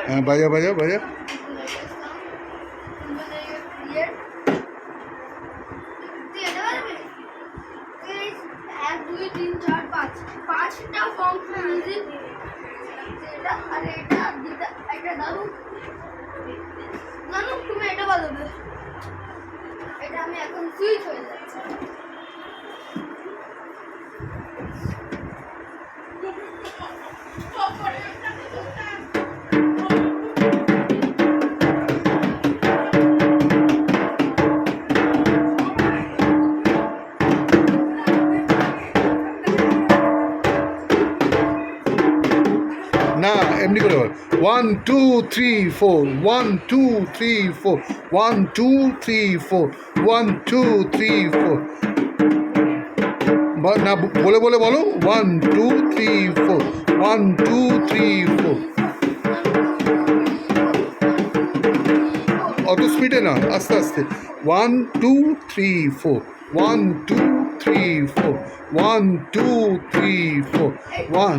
হ্যাঁ বাজা বাজা বাজা। পাঁচটা ফর্ম এটা এটা তুমি এটা এটা আমি এখন সুইচ হয়ে যাচ্ছে না, এমনি করে one two three four one two three four one two three four one two three four না, বলে বলে বলো। One two three four one two three four অত স্পিডে না, আস্তে আস্তে। One two three four one two three four one two three four one